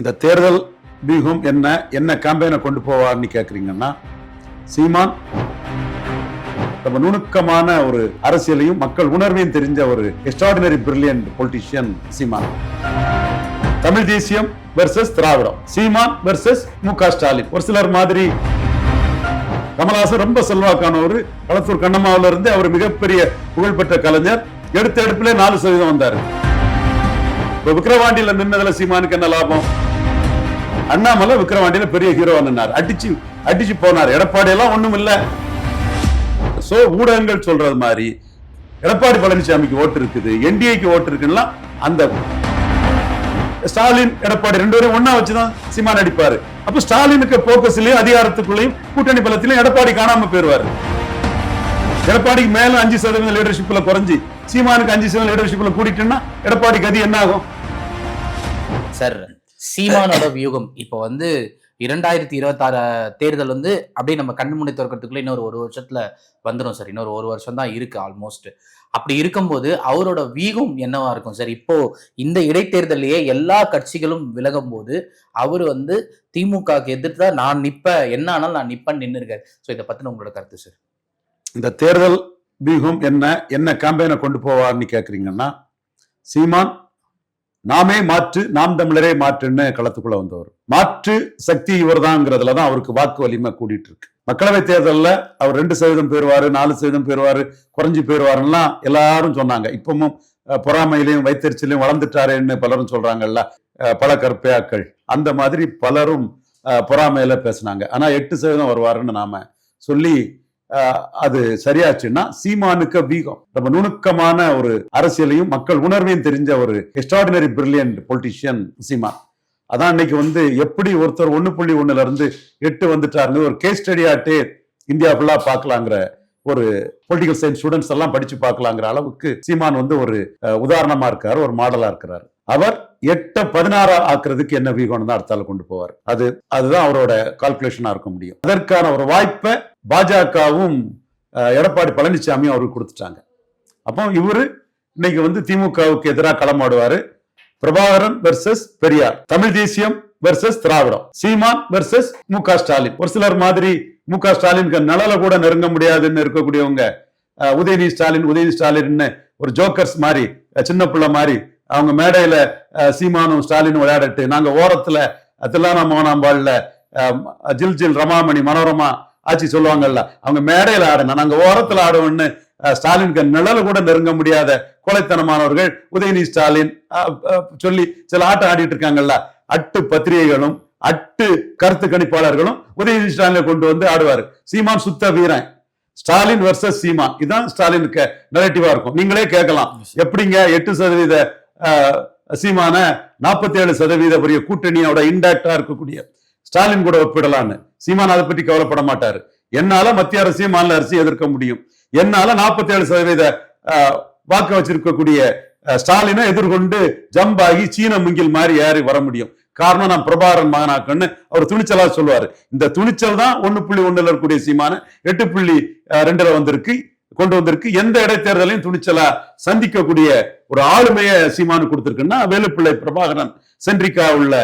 இந்த தேர்தல் வியூகம் என்ன என்ன கேம்பெயினை கொண்டு போவார்னு கேக்குறீங்கன்னா சீமான் ரொம்ப நுணுக்கமான ஒரு அரசியலையும் மக்கள் உணர்வையும் தெரிஞ்ச ஒரு extraordinary brilliant politician Seeman. Tamil தேசியம் வெர்சஸ் திராவிடம். சீமான் வெர்சஸ் மு க ஸ்டாலின். ஒரு சிலர் மாதிரி கமலஹாசன் ரொம்ப செல்வாக்கானவர். களத்தூர் கண்ணம்மாவில இருந்து அவர் மிகப்பெரிய புகழ்பெற்ற கலைஞர். எடுத்த எடுப்பிலே நாலு சதவீதம் வந்தாரு. இப்ப விக்கிரவாண்டியில நின்னதுல சீமானுக்கு என்ன லாபம்? அண்ணாமலை விக்ரவாண்டியில பெரிய ஹீரோ நின்னார் அடிச்சு அடிச்சு போனார். எடப்பாடி எல்லாம் ஒண்ணும் இல்ல. சோ ஊடகங்கள் சொல்றது மாதிரி எடப்பாடி பழனிசாமிக்கு ஓட்டு இருக்குது என்டிஏக்கு ஓட்டு இருக்குன்னா அந்த ஸ்டாலின் எடப்பாடி ரெண்டு பேரும் ஒன்னா வச்சுதான் சீமான் அடிப்பாரு. அப்ப ஸ்டாலினுக்கு போக்கஸ்லயும் அதிகாரத்துக்குள்ளயும் கூட்டணி பலத்திலையும் எடப்பாடி காணாம போயிருவாரு. எடப்பாடிக்கு மேல அஞ்சு சதவீதம் லீடர்ஷிப்ல குறைஞ்சி சீமானுக்கு அஞ்சு சதவீதம் லீடர்ஷிப்ல கூட்டிட்டுன்னா எடப்பாடி கதி என்ன ஆகும்? சார் சீமானோட வியூகம். இப்போ வந்து இரண்டாயிரத்தி இருபத்தாறு தேர்தல் வந்து அப்படியே நம்ம கண்ணு முன்னே திறக்கிறதுக்குள்ள இன்னொரு ஒரு வருஷத்துல வந்துடும் சார். இன்னொரு ஒரு வருஷம் தான் இருக்கு ஆல்மோஸ்ட் அப்படி இருக்கும்போது அவரோட வியூகம் என்னவா இருக்கும் சார்? இப்போ இந்த இடைத்தேர்தலையே எல்லா கட்சிகளும் விலகும் போது அவர் வந்து திமுகக்கு தான் நான் நிற்பேன் என்ன ஆனாலும் நான் நிற்பேன் நின்று இருக்காரு. ஸோ இதை பத்தின உங்களோட கருத்து சார். இந்த தேர்தல் வியூகம் என்ன என்ன கேம்பெயினை கொண்டு போவார்னு கேட்குறீங்கன்னா சீமான் நாமே மாற்று நாம் தமிழரே மாற்றுன்னு களத்துக்குள்ள வந்தவர். மாற்று சக்தி இவர்தாங்கிறதுல தான் அவருக்கு வாக்கு வலிமை கூடிட்டு இருக்கு மக்களவை தேர்தலில் அவர் ரெண்டு சதவீதம் பெறுவாரு நாலு சதவீதம் பெறுவாரு குறைஞ்சி போயிடுவாருன்னா எல்லாரும் சொன்னாங்க. இப்பவும் பொறாமையிலையும் வைத்தறிச்சிலையும் வளர்ந்துட்டாரேன்னு பலரும் சொல்றாங்கல்ல பல கற்பையாக்கள். அந்த மாதிரி பலரும் பொறாமையில பேசுனாங்க. ஆனா எட்டு சதவீதம் வருவாருன்னு நாம சொல்லி அது சரியாச்சுன்னா சீமானுக்கு வீகம். ரொம்ப நுணுக்கமான ஒரு அரசியலையும் மக்கள் உணர்வையும் தெரிஞ்ச ஒரு எக்ஸ்ட்ராடினரி பிரில்லியன்ட் பொலிட்டிஷியன் சீமான். அதான் இன்னைக்கு வந்து எப்படி ஒருத்தர் ஒண்ணு புள்ளி ஒண்ணுல இருந்து எட்டு வந்துட்டாருன்னு ஒரு கேஸ் ஸ்டடியாட்டே இந்தியா ஃபுல்லா பார்க்கலாங்கிற ஒரு பொலிட்டிக்கல் சயின்ஸ் ஸ்டூடெண்ட்ஸ் எல்லாம் படிச்சு பார்க்கலாங்கிற அளவுக்கு சீமான் வந்து ஒரு உதாரணமா இருக்காரு ஒரு மாடலா இருக்கிறார். அவர் எட்ட பதினாறா ஆக்குறதுக்கு என்ன வீகம்னு தான் அடுத்தால கொண்டு போவார். அது அதுதான் அவரோட கால்குலேஷனா இருக்க முடியும். அதற்கான ஒரு வாய்ப்பை பாஜகவும் எடப்பாடி பழனிசாமியும் அவருக்கு கொடுத்துட்டாங்க. அப்போ இவரு இன்னைக்கு வந்து திமுகவுக்கு எதிராக களமாடுவாரு. பிரபாகரன் வெர்சஸ் பெரியார் தமிழ் தேசியம் வெர்சஸ் திராவிடம் சீமான் வெர்சஸ் மு க ஸ்டாலின். ஒரு சிலர் மாதிரி மு க ஸ்டாலினுக்கு நலல கூட நெருங்க முடியாதுன்னு இருக்கக்கூடியவங்க உதயநிதி ஸ்டாலின் உதயநிதி ஸ்டாலின் ஒரு ஜோக்கர்ஸ் மாதிரி சின்ன பிள்ளை மாதிரி அவங்க மேடையில சீமானும் ஸ்டாலினும் விளையாடட்டு நாங்க ஓரத்துல தில்லானா மோகனாம்பாள்ல அஹ், ஜில் ஜில் ரமாமணி மனோரமா ஆட்சி சொல்லுவாங்கல்ல அவங்க மேடையில ஆடணும் நாங்க ஓரத்துல ஆடுவோம்னு ஸ்டாலினுக்கு நிழல கூட நெருங்க முடியாத கோழைத்தனமானவர்கள் உதயநிதி ஸ்டாலின் சொல்லி சில ஆட்டம் ஆடிட்டு இருக்காங்கல்ல அட்டு பத்திரிகைகளும் அட்டு கருத்து கணிப்பாளர்களும் உதயநிதி ஸ்டாலினை கொண்டு வந்து ஆடுவாரு. சீமான் சுத்த வீரன். ஸ்டாலின் வர்சஸ் சீமான். இதுதான் ஸ்டாலினுக்கு நெரட்டிவா இருக்கும். நீங்களே கேட்கலாம். எப்படிங்க எட்டு சதவீத சீமான நாற்பத்தி ஏழு சதவீத பெரிய கூட்டணியோட இன்டாக்டா இருக்கக்கூடிய ஸ்டாலின் கூட ஒப்பிடலான்னு. சீமான் அதை பற்றி கவலைப்பட மாட்டாரு. என்னால மத்திய அரசையும் மாநில அரசையும் எதிர்க்க முடியும். என்னால நாற்பத்தி ஏழு சதவீத வாக்கு வச்சிருக்கக்கூடிய ஸ்டாலினை எதிர்கொண்டு ஜம்பாகி சீன முங்கில் மாதிரி ஏறி வர முடியும். காரணம் நான் பிரபாகரன் மகனாக்கன்னு அவர் துணிச்சலா சொல்லுவாரு. இந்த துணிச்சல் தான் ஒண்ணு புள்ளி ஒண்ணுல இருக்கக்கூடிய சீமான எட்டு புள்ளி அஹ், ரெண்டுல வந்திருக்கு கொண்டு வந்திருக்கு. எந்த இடைத்தேர்தலையும் துணிச்சலா சந்திக்கக்கூடிய ஒரு ஆளுமையை சீமானு கொடுத்துருக்குன்னா வேலுப்பிள்ளை பிரபாகரன் சென்ட்ரிக்கா உள்ள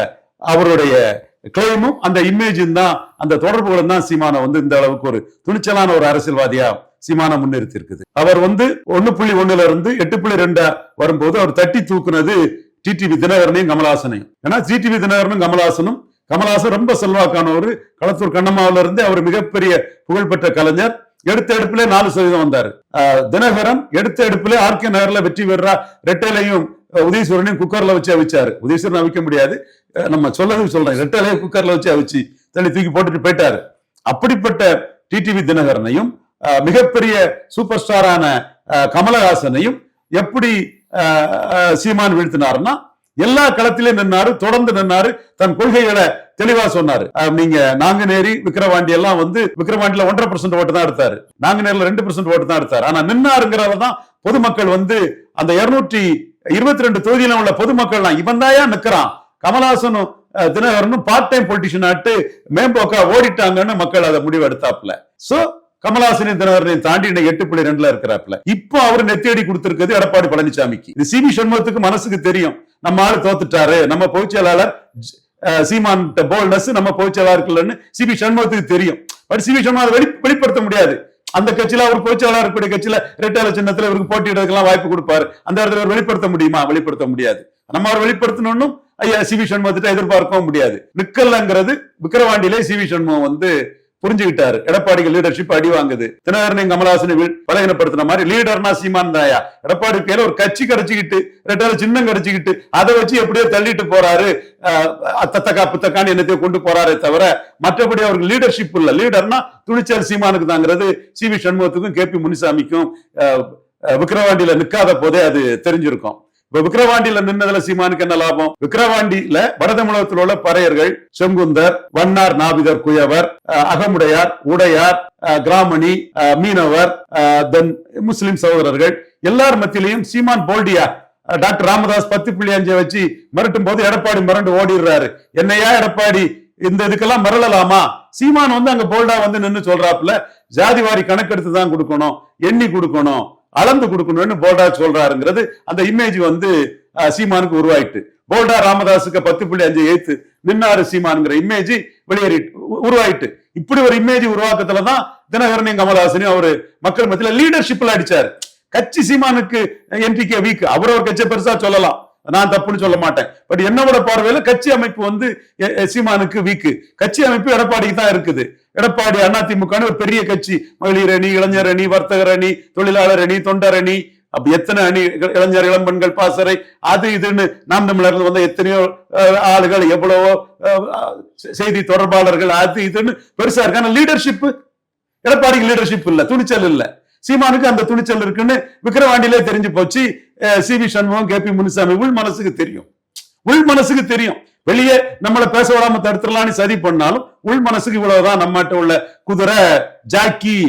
அவருடைய கிளைமும் அந்த இமேஜும் தான் அந்த தொடர்புகளும் தான் சீமானை வந்து இந்த அளவுக்கு ஒரு துணிச்சலான ஒரு அரசியல்வாதியா சீமான முன்னிறுத்தி இருக்குது அவர் வந்து ஒன்னு புள்ளி ஒண்ணுல இருந்து எட்டு புள்ளி ரெண்டா வரும்போது அவர் தட்டி தூக்குனது டிடிவி தினகரனையும் கமலஹாசனையும். ஏன்னா டிடிவி தினகரனும் கமலஹாசனும் கமலஹாசன் ரொம்ப செல்வாக்கானவர். களத்தூர் கண்ணம்மாவில இருந்து அவர் மிகப்பெரிய புகழ்பெற்ற கலைஞர். எடுத்த எடுப்புல நாலு சதவீதம் வந்தாரு. தினகரன் எடுத்த எடுப்புல ஆர்கே நகர்ல வெற்றி பெறா ரெட்டையிலையும் அஹ் உதயசூரனையும் குக்கர்ல வச்சு அவிச்சாரு. உதயசூரன் அவிக்க முடியாது. நம்ம சொல்லது சொல்றேன் ரெட்டையிலையும் குக்கர்ல வச்சு அவிச்சு தள்ளி தூக்கி போட்டுட்டு போயிட்டாரு. அப்படிப்பட்ட டிடிவி தினகரனையும் அஹ் மிகப்பெரிய சூப்பர் ஸ்டாரான அஹ் கமலஹாசனையும் எப்படி சீமான் வீழ்த்தினாருன்னா எல்லா களத்திலும் நின்னாரு தொடர்ந்து நின்னாரு. தன் கொள்கைகளை தெளிவா சொன்னாரு. நீங்க நீங்க நாங்குநேரி விக்கிரவாண்டி எல்லாம் வந்து விக்கிரவாண்டியில ஒன்றரை பர்சன்ட் ஓட்டு தான் எடுத்தாரு. நாங்குநேரில ரெண்டு பர்சன்ட் ஓட்டு தான் எடுத்தாரு. ஆனா நின்னாருங்கிறத தான் பொதுமக்கள் வந்து அந்த இருநூற்றி இருபத்தி ரெண்டு தொகுதியில உள்ள பொதுமக்கள்லாம் இவன் தாயா நிக்கிறான். கமலஹாசனும் தினகரனும் பார்ட் டைம் பொலிட்டிஷியன் ஆட்டு மேம்போக்கா ஓடிட்டாங்கன்னு மக்கள் அதை முடிவு எடுத்தாப்ல சோ கமலாசனின் தினகரனை தாண்டி இன்னைக்கு எட்டு புள்ளி ரெண்டுல இருக்கிறாப்ல இப்போ அவர் நெத்தியடி கொடுத்திருக்கிறது எடப்பாடி பழனிசாமிக்கு. இது சிபி சண்முகத்துக்கு மனசுக்கு தெரியும். நம்ம ஆளு தோத்துட்டாரு. நம்ம பொதுச் செயலாளர் சீமான் போல்னஸ் நம்ம பொதுச்செயலாளர்கள்னு சிபி சண்முகத்துக்கு தெரியும். பட் சிபி சண்முகம் அதை வெளி வெளிப்படுத்த முடியாது. அந்த கட்சியில அவர் பொதுச்செயலாளர் இருக்கக்கூடிய கட்சியில இரட்டையாளர் சின்னத்துல இவருக்கு போட்டியிடறதுக்கெல்லாம் வாய்ப்பு கொடுப்பாரு. அந்த இடத்துல அவர் வெளிப்படுத்த முடியுமா? வெளிப்படுத்த முடியாது. நம்ம அவர் வெளிப்படுத்தணும்னு ஐயா சிவி சண்முகத்திட்ட எதிர்பார்க்கவும் முடியாது. நிக்கல்லங்கிறது விக்கிரவாண்டியிலே சிவி சண்முகம் வந்து புரிஞ்சுக்கிட்டாரு. எடப்பாடிக்கு லீடர்ஷிப் அடி வாங்குது. தினகரனை கமலஹாசனை பலகீனப்படுத்தின மாதிரி லீடர்னா சீமான் தாயா. எடப்பாடி கையில ஒரு கட்சி கிடைச்சிக்கிட்டு ரெட்டால சின்னம் கிடைச்சிக்கிட்டு அதை வச்சு எப்படியோ தள்ளிட்டு போறாரு. அத்தத்தக்கா புத்தக்கான்னு என்னத்தையோ கொண்டு போறாரே தவிர மற்றபடி அவருக்கு லீடர்ஷிப் இல்ல. லீடர்னா துணிச்சல் சீமானுக்கு தாங்கிறது சி வி சண்முகத்துக்கும் கே பி முனிசாமிக்கும் அஹ், விக்கிரவாண்டியில நிக்காத போதே அது தெரிஞ்சிருக்கும். இப்ப விக்கிரவாண்டியில நின்னதுல சீமானுக்கு என்ன லாபம்? விக்கிரவாண்டியில வடதமிழகத்தில் உள்ள பறையர்கள் செங்குந்தர் வண்ணார் நாவிதர் குயவர் அகமுடையார் உடையார் கிராமணி அஹ், மீனவர் தென் முஸ்லிம் சகோதரர்கள் எல்லார் மத்தியிலையும் சீமான் போல்டியா? டாக்டர் ராமதாஸ் பத்து புள்ளி அஞ்சை வச்சு மிரட்டும் போது எடப்பாடி மிரண்டு ஓடிடுறாரு. என்னையா எடப்பாடி இந்த இதுக்கெல்லாம் மிரளலாமா? சீமான் வந்து அங்க போல்டா வந்து நின்னு சொல்றாப்புல ஜாதிவாரி கணக்கெடுத்து தான் கொடுக்கணும் எண்ணி கொடுக்கணும். அளந்து கொடுக்கணும்னு போல்டா சொல்றாருங்கிறது அந்த இமேஜ் வந்து சீமானுக்கு உருவாயிட்டு. போல்டா ராமதாஸுக்கு பத்து புள்ளி அஞ்சு எய்த்து நின்னாரு சீமானுங்கிற இமேஜ் வெளியேறி உ- உருவாயிட்டு. இப்படி ஒரு இமேஜ் உருவாக்கத்துல தான் தினகரனையும் கமலஹாசனையும் அவரு மக்கள் மத்தியில லீடர்ஷிப்ல அடிச்சாரு. கட்சி சீமானுக்கு என்டிகே வீக் அவர் ஒரு கட்சியை பெருசா சொல்லலாம். நான் தப்புன்னு சொல்ல மாட்டேன். பட் என்னோட பார்வையில கட்சி அமைப்பு வந்து எ- சீமானுக்கு வீக்கு கட்சி அமைப்பு எடப்பாடிக்கு தான் இருக்குது. எடப்பாடி அதிமுக ஒரு பெரிய கட்சி. மகளிர் அணி இளைஞர் அணி வர்த்தகர் அணி தொழிலாளர் அணி தொண்டர் அணி அப்படி எத்தனை அணி இளைஞர் இளம்பெண்கள் பாசறை அது இதுன்னு நாம் தமிழர்ல வந்த எத்தனையோ ஆளுகள் எவ்வளவோ செய்தி தொடர்பாளர்கள் அது இதுன்னு பெருசா இருக்கு. ஆனா லீடர்ஷிப் எடப்பாடிக்கு லீடர்ஷிப் இல்ல துணிச்சல் இல்ல. சீமானுக்கு அந்த துணிச்சல் இருக்குன்னு விக்கிரவாண்டியிலே தெரிஞ்சு போச்சு. C V Shanmugam K P Munusamy உள் மனசுக்கு தெரியும். உள் மனசுக்கு தெரியும். வெளியே நம்மளை பேச விடாம தடுத்துடலாம்னு சரி பண்ணாலும் உள் மனசுக்கு இவ்வளவுதான் நம்மகிட்ட உள்ள குதிரை ஜாக்கி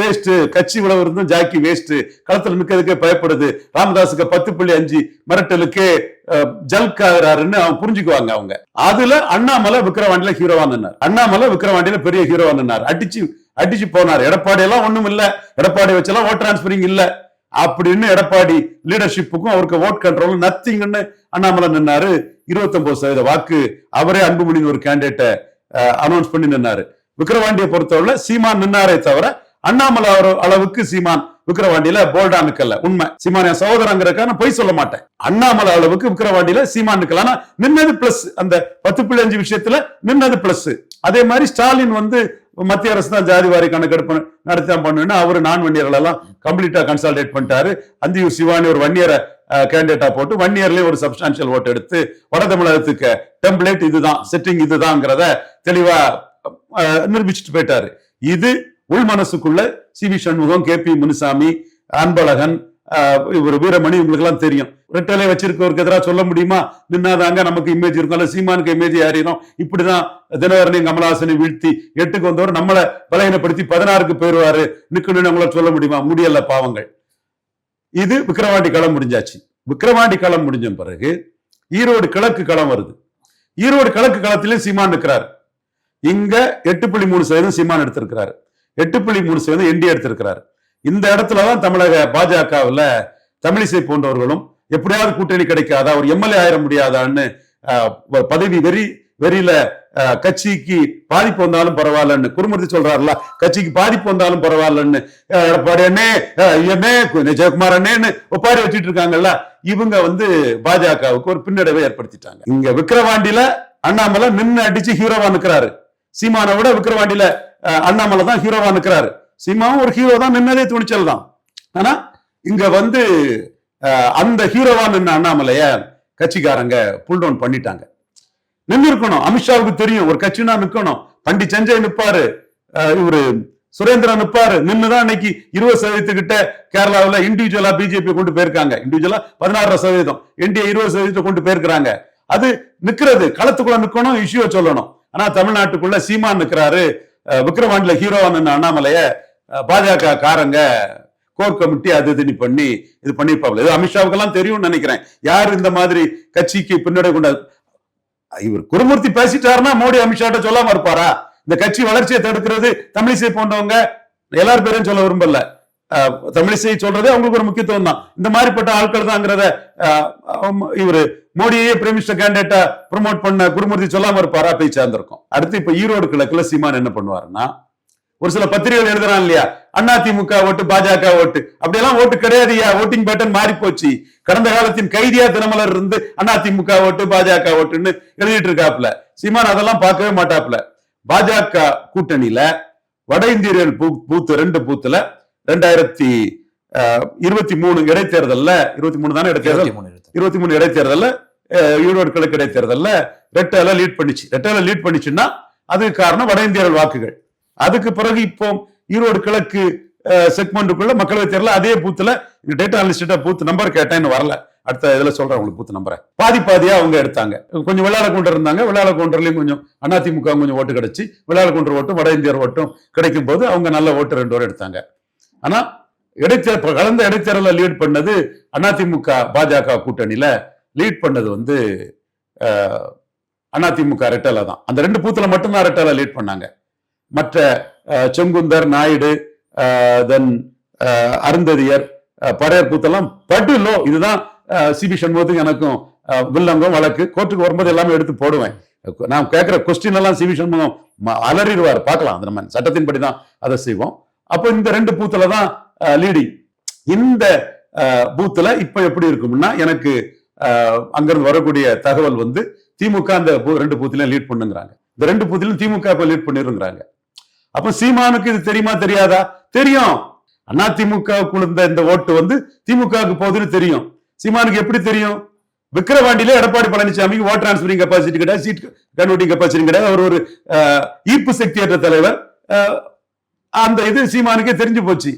வேஸ்ட் கட்சி இவ்வளவு இருந்தும் ஜாக்கி வேஸ்ட் களத்துல நிக்கிறதுக்கே பயப்படுது. ராமதாஸுக்கு பத்து புள்ளி அஞ்சு மிரட்டலுக்கு ஜல்காகிறாருன்னு அவங்க புரிஞ்சுக்குவாங்க அவங்க. அதுல அண்ணாமலை விக்கிரவாண்டியில ஹீரோவா நின்னார். அண்ணாமலை விக்கிரவாண்டியில பெரிய ஹீரோவா நின்னார். அடிச்சு அடிச்சு போனார். எடப்பாடி எல்லாம் ஒண்ணும் இல்ல. எடப்பாடி வச்செல்லாம் ஓட் டிரான்ஸ்பரிங் இல்ல. அப்படின்னு எடப்பாடி லீடர்ஷிப்புக்கும் அவருக்கு ஓட் கண்ட்ரோல் நத்திங்னு அண்ணாமலை நின்னாரு. 29% சதவீத வாக்கு அவரே அன்புமணின்னு ஒரு கேண்டிடேட்டை அனௌன்ஸ் பண்ணி நின்னாரு. விக்ரவாண்டியை பொறுத்தவரை சீமான் நின்னாரே தவிர அண்ணாமலை அவர் அளவுக்கு சீமான் விக்கிரவாண்டியில போல்டா நிக்கல. உண்மை. சீமான் என் சகோதரங்கிறதுக்காக நான் பொய் சொல்ல மாட்டேன். அண்ணாமலை அளவுக்கு விக்கிரவாண்டியில சீமான் நிக்கல ஆனா நின்னது பிளஸ் அந்த பத்து புள்ளி அஞ்சு விஷயத்துல நின்னது பிளஸ் அதே மாதிரி ஸ்டாலின் வந்து மத்திய அரசு தான் ஜாதி வாரி கணக்கெடுப்பு நடத்தி தான் அவர் நான் வன்னியர்கள் எல்லாம் கம்ப்ளீட்டா கன்சால்டேட் பண்ணிட்டாரு. அந்தியூர் சிவானி ஒரு வன்னியரை கேண்டிடேட்டா போட்டு ஒன் இயர்லயே ஒரு சப்ஸ்டான்சியல் ஓட்டு எடுத்து வட தமிழகத்துக்கு டெம்ப்ளேட் இதுதான் செட்டிங் இதுதாங்கிறத தெளிவா அஹ், நிரூபிச்சுட்டு போயிட்டாரு. இது உள் மனசுக்குள்ள C V Shanmugam K P Munusamy Anbazhagan இவர் வீரமணி உங்களுக்கு எல்லாம் தெரியும். ரெட்டலை வச்சிருக்கவருக்கு எதிராக சொல்ல முடியுமா? நின்னாதாங்க நமக்கு இமேஜ் இருக்கும். அல்ல சீமானுக்கு இமேஜ் ஏறிடும். இப்படிதான் தினகரனையும் கமலஹாசனை வீழ்த்தி எட்டுக்கு வந்தவர் நம்மளை பலகீனப்படுத்தி பதினாறுக்கு போயிடுவாரு. நிக்கணும்னு நம்மளால சொல்ல முடியுமா? முடியல பாவங்கள். இது விக்கிரவாண்டி களம் முடிஞ்சாச்சு. விக்கிரவாண்டி களம் முடிஞ்ச பிறகு ஈரோடு கிழக்கு களம் வருது. ஈரோடு கிழக்கு களத்திலே சீமான் இருக்கிறார் இங்க எட்டு புள்ளி மூணு சதவீதம் சீமான் எடுத்திருக்கிறாரு. எட்டு புள்ளி மூணு சதவீதம் என்டி எடுத்திருக்கிறாரு. இந்த இடத்துல தான் தமிழக பாஜகவுல தமிழிசை போன்றவர்களும் எப்படியாவது கூட்டணி கிடைக்காதா ஒரு எம்எல்ஏ ஆயிட முடியாதான்னு ஆஹ், பதவி வெறி வெறியில ஆஹ், கட்சிக்கு பாதிப்பு வந்தாலும் பரவாயில்லன்னு குருமூர்த்தி சொல்றாருல கட்சிக்கு பாதிப்பு வந்தாலும் பரவாயில்லன்னு எடப்பாடி அண்ணே அண்ணே ஜெயக்குமார் அண்ணேன்னு ஒப்பாரி வச்சிட்டு இருக்காங்கல்ல இவங்க வந்து பாஜகவுக்கு ஒரு பின்னடைவை ஏற்படுத்திட்டாங்க. இங்க விக்கிரவாண்டியில அண்ணாமலை நின்று அடிச்சு ஹீரோவா நிக்கிறாரு. சீமானை விட விக்கிரவாண்டியில அண்ணாமலை தான் ஹீரோவா நிக்கிறாரு. சீமாவும் ஒரு ஹீரோ தான் நின்னதே துணிச்சல் தான். ஆனா இங்க வந்து அந்த ஹீரோவா நின்ன அண்ணாமலைய கட்சிக்காரங்க புல் டவுன் பண்ணிட்டாங்க. நின்று இருக்கணும் அமித்ஷாவுக்கு தெரியும். ஒரு கட்சினா நிக்கணும். பண்டி சஞ்சய் நிப்பாரு. இவரு சுரேந்திரன் நிப்பாரு. நின்னுதான் இன்னைக்கு இருபது சதவீதத்துக்கிட்ட கேரளாவுல இண்டிவிஜுவலா பிஜேபி கொண்டு போயிருக்காங்க. இண்டிவிஜுவலா பதினாறு சதவீதம். என்டிஏ இருபது சதவீதத்தை கொண்டு போயிருக்கிறாங்க. அது நிக்கிறது. களத்துக்குள்ள நிற்கணும் இஷ்யூவை சொல்லணும். ஆனா தமிழ்நாட்டுக்குள்ள சீமான் நிக்கிறாரு. அஹ், விக்கிரவாண்டில ஹீரோவா நின்ன அண்ணாமலைய பாஜக காரங்க கோர் கமிட்டி அது இதுன்னு பண்ணி இது பண்ணியிருப்பாங்க இது அமித்ஷாவுக்கெல்லாம் தெரியும்னு நினைக்கிறேன். யார் இந்த மாதிரி கட்சிக்கு பின்னடை கொண்ட இவர் குருமூர்த்தி பேசிட்டாருன்னா மோடி அமித்ஷாட்ட சொல்லாம இருப்பாரா? இந்த கட்சி வளர்ச்சியை தடுக்கிறது தமிழிசை போன்றவங்க எல்லார் பேரையும் சொல்ல விரும்பல. அஹ், தமிழிசை சொல்றதே அவங்களுக்கு ஒரு முக்கியத்துவம் தான். இந்த மாதிரிப்பட்ட ஆட்கள் தாங்கிறத இவர் மோடியே பிரைம் மினிஸ்டர் கேண்டிடேட்டா ப்ரொமோட் பண்ண குருமூர்த்தி சொல்லாம இருப்பாரா? போய் சேர்ந்திருக்கும். அடுத்து இப்ப ஈரோடு கிழக்குல சீமான் என்ன பண்ணுவாருன்னா ஒரு சில பத்திரிகைகள் எழுதுறான் இல்லையா? அதிமுக ஓட்டு பாஜக ஓட்டு. அப்படியெல்லாம் ஓட்டு கிடையாதுயா ஓட்டிங் பேட்டர்ன் மாறி போச்சு கடந்த காலத்தின் கைதியா தினமலர் இருந்து அதிமுக ஓட்டு பாஜக ஓட்டுன்னு எழுதிட்டு இருக்காப்ல சீமான் அதெல்லாம் பார்க்கவே மாட்டாப்ல பாஜக கூட்டணியில வட இந்தியர்கள் பூத்து ரெண்டு பூத்துல ரெண்டாயிரத்தி இருபத்தி மூணு இடைத்தேர்தல்ல இருபத்தி மூணு தானே இடைத்தேர்தல்? இருபத்தி மூணு இடைத்தேர்தல்ல ஈரோடு கிழக்கு இடைத்தேர்தல்ல ரெட்டால லீட் பண்ணிச்சு. ரெட்டால லீட் பண்ணிச்சுன்னா அதுக்கு காரணம் வட இந்தியர்கள் வாக்குகள். அதுக்கு பிறகு இப்போ ஈரோடு கிழக்கு செக்மெண்ட்டுக்குள்ள மக்களவை தேர்தல் அதே பூத்துல டேட்டா அனலிஸ்டா பூத் நம்பர் கேட்டேன்னு வரல. அடுத்த இதுல சொல்றேன் உங்களுக்கு பூத்து நம்பரை பாதி பாதியா அவங்க எடுத்தாங்க. கொஞ்சம் விளையாட கொண்டு இருந்தாங்க. விளையாட கவுண்டர்லயும் கொஞ்சம் அதிமுக கொஞ்சம் ஓட்டு கிடச்சி. விளையாட கொண்டு ஓட்டும் வட இந்தியர் ஓட்டும் கிடைக்கும் போது அவங்க நல்ல ஓட்டு ரெண்டு வரை எடுத்தாங்க. ஆனா இடைத்தேர் கலந்த இடைத்தேர்தலில் லீட் பண்ணது அதிமுக பாஜக கூட்டணியில லீட் பண்ணது வந்து அதிமுக ரெட்டலை தான். அந்த ரெண்டு பூத்துல மட்டும்தான் ரெட்டலை லீட் பண்ணாங்க. மற்ற செங்குந்தர் நாயுடு தென் அருந்ததியர் படையர் பறையர் பட்டுலோ பட்டு இதுதான் சிபி சண்முகத்துக்கு எனக்கும் வில்லங்கம் வழக்கு. கோர்ட்டுக்கு வரும்போது எல்லாமே எடுத்து போடுவேன். நான் கேட்குற கொஸ்டின் எல்லாம் சிபி சண்முகம் அலறிடுவார். பார்க்கலாம். அந்த நம்ம சட்டத்தின்படி தான் அதை செய்வோம். அப்போ இந்த ரெண்டு பூத்தில் தான் லீடிங் இந்த பூத்தில் பூத்துல எப்படி இருக்கும்னா எனக்கு அங்கிருந்து வரக்கூடிய தகவல் வந்து திமுக அந்த ரெண்டு பூத்திலையும் லீட் பண்ணுங்கிறாங்க. இந்த ரெண்டு பூத்திலும் திமுக இப்போ லீட் பண்ணிருங்கிறாங்க அப்ப சீமானுக்கு இது தெரியுமா தெரியாதா? தெரியும். அண்ணா திமுக இருந்த இந்த ஓட்டு வந்து திமுகவுக்கு போகுதுன்னு தெரியும். சீமானுக்கு எப்படி தெரியும்? விக்கிரவாண்டியில எடப்பாடி பழனிசாமிக்கு ஓட் டிரான்ஸ்பரிங் கெப்பாசிட்டி கிடையாது சீட் கன்வெர்ட்டிங் கெப்பாசிட்டி கிடையாது. அவர் ஒரு அஹ், ஈர்ப்பு சக்தியற்ற தலைவர். அந்த இது சீமானுக்கே தெரிஞ்சு போச்சு.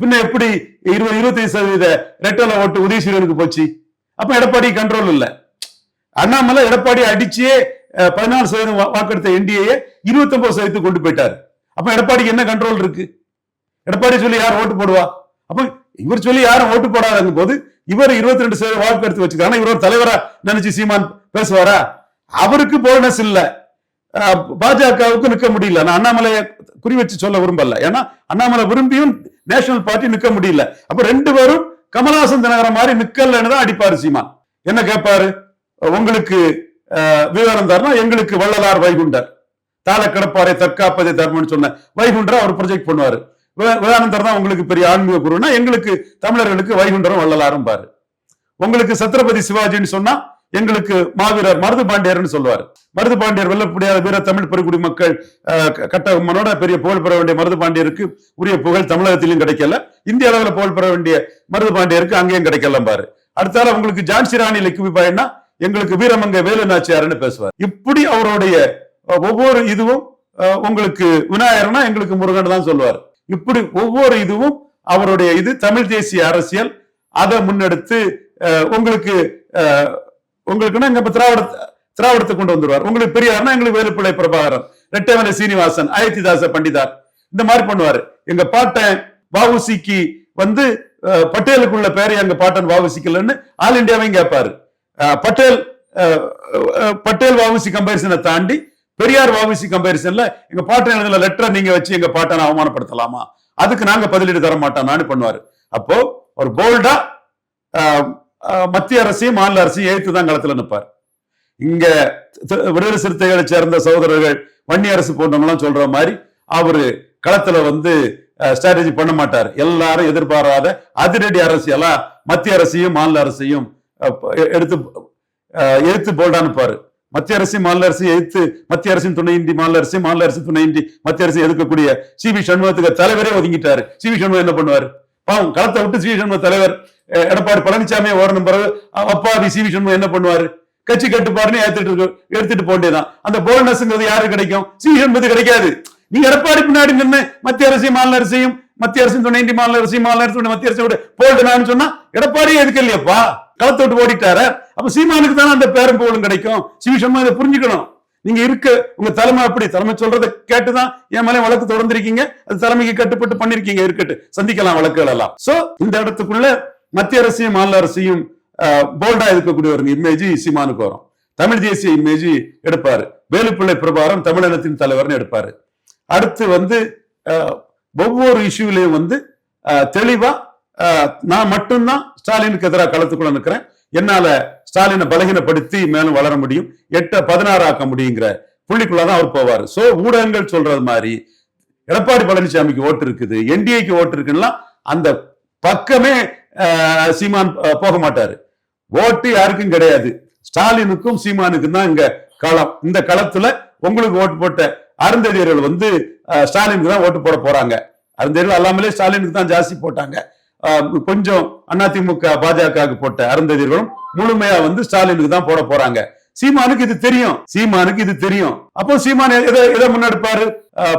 பின்ன எப்படி இருபது இருபத்தைந்து சதவீத ரெட்டல ஓட்டு உதயசீரனுக்கு போச்சு? அப்ப எடப்பாடி கண்ட்ரோல் இல்ல. அண்ணாமலை எடப்பாடி அடிச்சே பதினாலு சதவீதம் வாக்கெடுத்த என்டிஏ இருபத்தி ஒன்பது சதவீதத்துக்கு கொண்டு போயிட்டாரு. அப்ப எடப்பாடிக்கு என்ன கண்ட்ரோல் இருக்கு? எடப்பாடி சொல்லி யார் ஓட்டு போடுவா? அப்ப இவர் சொல்லி யாரும் ஓட்டு போடாத போது இவர் இருபத்தி ரெண்டு சதவீத வாக்கு எடுத்து வச்சுக்காங்க இவர் ஒரு தலைவரா நினைச்சு சீமான் பேசுவாரா? அவருக்கு போனஸ் இல்ல. பாஜகவுக்கு நிக்க முடியல. நான் அண்ணாமலையை குறி வச்சு சொல்ல விரும்பல. ஏன்னா அண்ணாமலை விரும்பியும் நேஷனல் பார்ட்டி நிக்க முடியல. அப்ப ரெண்டு பேரும் கமலஹாசன் தினகரன் மாதிரி நிக்கலன்னு தான் அடிப்பாரு சீமான். என்ன கேட்பாரு உங்களுக்கு விவரம் தரணும். எங்களுக்கு வள்ளலார் வைகுண்டர். தாள கடப்பாறை தற்காப்பதை தர்மம்னு சொன்ன வைகுண்டரை அவர் ப்ரொஜெக்ட் பண்ணுவாரு. வி- விவேகானந்தர் தான் உங்களுக்கு பெரிய ஆன்மீக குருன்னா எங்களுக்கு தமிழர்களுக்கு வைகுண்டரும் வள்ளலாரும் பாரு உங்களுக்கு சத்ரபதி சிவாஜின்னு சொன்னா எங்களுக்கு மாவீரர் மருது பாண்டியர்னு சொல்லுவாரு. மருது பாண்டியர் வெல்லப்படியாத வீர தமிழ் பெருங்குடி மக்கள் அஹ், கட்டமனோட பெரிய புகழ் பெற வேண்டிய மருது பாண்டியருக்கு உரிய புகழ் தமிழகத்திலும் கிடைக்கல. இந்திய அளவில் புகழ் பெற வேண்டிய மருது பாண்டியருக்கு அங்கேயும் கிடைக்கல பாரு அடுத்தால உங்களுக்கு ஜான்சி ராணி லட்சுமி எங்களுக்கு வீரமங்க வேலு நாச்சியாருன்னு பேசுவார். இப்படி அவருடைய ஒவ்வொரு இதுவும் உங்களுக்கு விநாயகர்னா எங்களுக்கு முருகன் தான் சொல்லுவார். இப்படி ஒவ்வொரு இதுவும் அவருடைய இது தமிழ் தேசிய அரசியல். அதை முன்னெடுத்து உங்களுக்கு உங்களுக்குன்னா இங்க இப்ப திராவிட திராவிடத்தை கொண்டு வந்துருவார். உங்களுக்கு பெரியார்னா எங்களுக்கு வேலுப்பிள்ளை பிரபாகரன் ரெட்டமலை சீனிவாசன் அயோத்திதாச பண்டிதார். இந்த மாதிரி பண்ணுவாரு. எங்க பாட்டன் வாவுசிக்கு வந்து பட்டேலுக்குள்ள பேரை எங்க பாட்டன் வாவுசிக்கலன்னு ஆல் இந்தியாவையும் கேட்பாரு. பட்டேல் பட்டேல் வாவுசி கம்பேரிசனை தாண்டி பெரியார் வவுசி கம்பேரிசன்ல எங்க பாட்டன் எழுதுல லெட்டரை நீங்க வச்சு எங்க பாட்டனை அவமானப்படுத்தலாமா? அதுக்கு நாங்க பதிலீடு தர மாட்டோம் நானு பண்ணுவாரு. அப்போ ஒரு போல்டா மத்திய அரசையும் மாநில அரசையும் எழுத்து தான் களத்துல நிற்பார் இங்க விடுதலை சிறுத்தைகளை சேர்ந்த சகோதரர்கள் வன்னி அரசு போன்றவங்களாம் சொல்ற மாதிரி அவரு களத்துல வந்து ஸ்ட்ராட்டஜி பண்ண மாட்டார். எல்லாரும் எதிர்பாராத அதிரடி அரசியலா மத்திய அரசையும் மாநில அரசையும் எடுத்து எழுத்து போல்டா நிற்பாரு மத்திய அரசு மாநில அரசு எதிர்த்து மத்திய அரசின் துணையின்றி மாநில அரசு மாநில அரசு துணையின்றி மத்திய அரசு எதிர்க்கக்கூடிய சி வி சண்முகத்துக்கு தலைவரே ஒதுங்கிட்டாரு. சி வி சண்முகம் என்ன பண்ணுவாரு? பாவம் களத்தை விட்டு சி வி சண்முக தலைவர் எடப்பாடி பழனிசாமியை ஓடணும் பிறகு அப்பாவி சி வி சண்முகம் என்ன பண்ணுவாரு? கட்சி கட்டுப்பாடுன்னு ஏத்துட்டு இருக்கு எடுத்துட்டு போண்டேதான் அந்த போனஸ்ங்கிறது யாருக்கு கிடைக்கும்? சி வி சண்முகத்துக்கு கிடைக்காது. நீங்க எடப்பாடி பின்னாடி நின்று மத்திய அரசையும் மாநில அரசையும் மத்திய அரசின் துணையின்றி மாநில அரசையும் மாநில அரசு மத்திய அரசு போல்டுனான்னு சொன்னா எடப்பாடியே எதுக்கு இல்லையப்பா? களத்தை விட்டு ஓடிட்டாரு. அப்ப சீமானுக்கு தானே அந்த பேரும் புகழும் கிடைக்கும் சிவிஷமா இதை புரிஞ்சுக்கணும். நீங்க இருக்க உங்க தலைமை அப்படி தலைமை சொல்றதை கேட்டுதான் என் மேலே வழக்கு தொடர்ந்திருக்கீங்க. அது தலைமைக்கு கட்டுப்பட்டு பண்ணிருக்கீங்க இருக்கட்டு சந்திக்கலாம் வழக்குகள் எல்லாம். சோ இந்த இடத்துக்குள்ள மத்திய அரசையும் மாநில அரசையும் போல்டா இருக்கக்கூடிய ஒரு இமேஜ் சீமானுக்கு வரும். தமிழ் தேசிய இமேஜ் எடுப்பாரு. வேலுப்பிள்ளை பிரபாரம் தமிழினத்தின் தலைவர்னு எடுப்பாரு. அடுத்து வந்து ஒவ்வொரு இஷ்யூலையும் வந்து அஹ், தெளிவா அஹ், நான் மட்டும்தான் ஸ்டாலினுக்கு எதிராக களத்துக்குள்ள நிற்கிறேன் என்னால ஸ்டாலினை பலகீனப்படுத்தி மேலும் வளர முடியும். எட்ட பதினாறு ஆக்க முடியுங்கிற புள்ளிக்குள்ளதான் அவர் போவார். சோ ஊடகங்கள் சொல்றது மாதிரி எடப்பாடி பழனிசாமிக்கு ஓட்டு இருக்குது என்டிஏக்கு ஓட்டு இருக்குன்னா அந்த பக்கமே சீமான் போக மாட்டாரு. ஓட்டு யாருக்கும் கிடையாது. ஸ்டாலினுக்கும் சீமானுக்கும் தான் இங்க களம். இந்த களத்துல உங்களுக்கு ஓட்டு போட்ட அருந்ததியர்கள் வந்து ஸ்டாலினுக்கு தான் ஓட்டு போட போறாங்க. அருந்ததியர்கள் அல்லாமலே ஸ்டாலினுக்கு தான் ஜாஸ்தி போட்டாங்க. கொஞ்சம் அதிமுக பாஜகவுக்கு போட்ட அருந்ததியர்களும் முழுமையா வந்து ஸ்டாலினுக்கு தான் போட போறாங்க. சீமானுக்கு இது தெரியும். சீமானுக்கு இது தெரியும். அப்போ சீமான் எதை எதை முன்னெடுப்பாரு?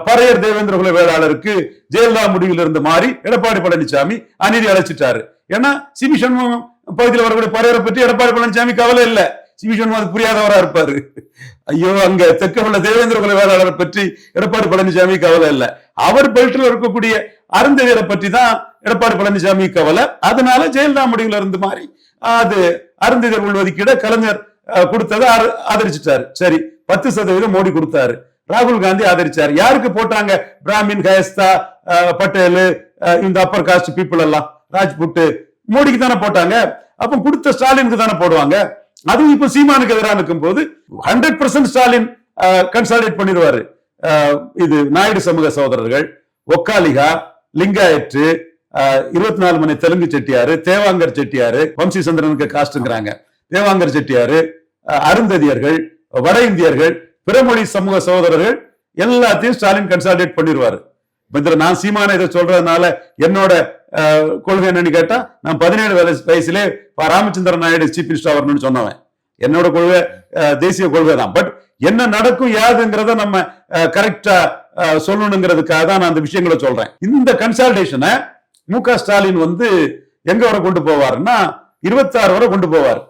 பறையர் தேவேந்திர குல வேளாளருக்கு ஜெயலலிதா முடிவில் இருந்து மாறி எடப்பாடி பழனிசாமி அநீதி அழைச்சிட்டாரு. ஏன்னா சிபி சண்முகம் பகுதியில் வரக்கூடிய பறையரை பற்றி எடப்பாடி பழனிசாமி கவலை இல்ல. சிவிஷன் அது புரியாதவரா இருப்பாரு. ஐயோ அங்க தெற்க உள்ள தேவேந்திர குல வேளாளரை பற்றி எடப்பாடி பழனிசாமி கவலை இல்ல. அவர் பெல்ட்ல இருக்கக்கூடிய அருந்ததியரை பற்றி தான் எடப்பாடி பழனிசாமி கவலை. அதனால ஜெயலலிதா முடிவுல இருந்து மாறி அது அருந்ததியர் உள்ஒதுக்கீட கலைஞர் கொடுத்ததை ஆதரிச்சிட்டாரு. சரி பத்து சதவீதம் மோடி கொடுத்தாரு. ராகுல் காந்தி ஆதரிச்சாரு. யாருக்கு போட்டாங்க? பிராமின் கயஸ்தா அஹ், பட்டேல் இந்த அப்பர் காஸ்ட் பீப்புள் எல்லாம். ராஜ்புட்டு மோடிக்கு தானே போட்டாங்க. அப்ப கொடுத்த ஸ்டாலினுக்கு தானே போடுவாங்க? அதுவும் இப்ப சீமானுக்கு எதிராக நிற்கும் போது ஹண்ட்ரட் பர்சன்ட் ஸ்டாலின் கன்சாலிடேட் பண்ணிடுவாரு. இது நாயுடு சமூக சகோதரர்கள் ஒக்காலிகா லிங்காயற்று இருபத்தி நாலு மணி தெலுங்கு செட்டியாரு தேவாங்கர் செட்டியாரு வம்சி சந்திரனுக்கு காஸ்ட்ங்கிறாங்க. தேவாங்கர் செட்டியாரு அருந்ததியர்கள் வட இந்தியர்கள் பிறமொழி சமூக சகோதரர்கள் எல்லாத்தையும் ஸ்டாலின் கன்சாலிடேட் பண்ணிடுவாரு. இதுல நான் சீமான இதை சொல்றதுனால என்னோட அஹ், கொள்கை என்னன்னு கேட்டா நான் பதினேழு வயசுலே ராமச்சந்திரன் நாயுடு சீஃப் மினிஸ்டர் வரணும்னு சொன்னவன். என்னோட கொள்கை தேசிய கொள்கை தான். பட் என்ன நடக்கும் யாதுங்கிறத நம்ம கரெக்டா சொல்லணுங்கிறதுக்காக தான் நான் அந்த விஷயங்களை சொல்றேன். இந்த கன்சல்டேஷனை மு க ஸ்டாலின் வந்து எங்க வரை கொண்டு போவாருன்னா இருபத்தாறு வரை கொண்டு போவார்.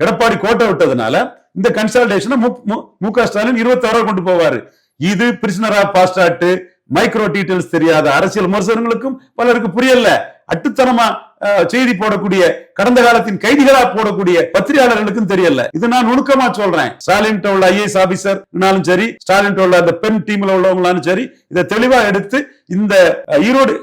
எடப்பாடி கோட்டை விட்டதுனால இந்த கன்சல்டேஷனை மு க ஸ்டாலின் இருபத்தாறு வரை கொண்டு போவாரு. இது பிரிசனரா பாஸ்டாட்டு மைக்ரோ டீடைல்ஸ் தெரியாத அரசியல் விமர்சனங்களுக்கும் பலருக்கு புரியல. அட்டுத்தனமா செய்தி போடக்கூடிய கடந்த காலத்தின் கைதிகளா போடக்கூடிய பத்திரிகையாளர்களுக்கும் தெரியல. இது நான் நுணுக்கமா சொல்றேன். ஸ்டாலின் உள்ள ஐஏஎஸ் ஆபிசர்னாலும் சரி ஸ்டாலின் உள்ள அந்த பெண் டீம்ல உள்ளவங்களாலும் சரி இதை தெளிவா எடுத்து இந்த ஈரோடு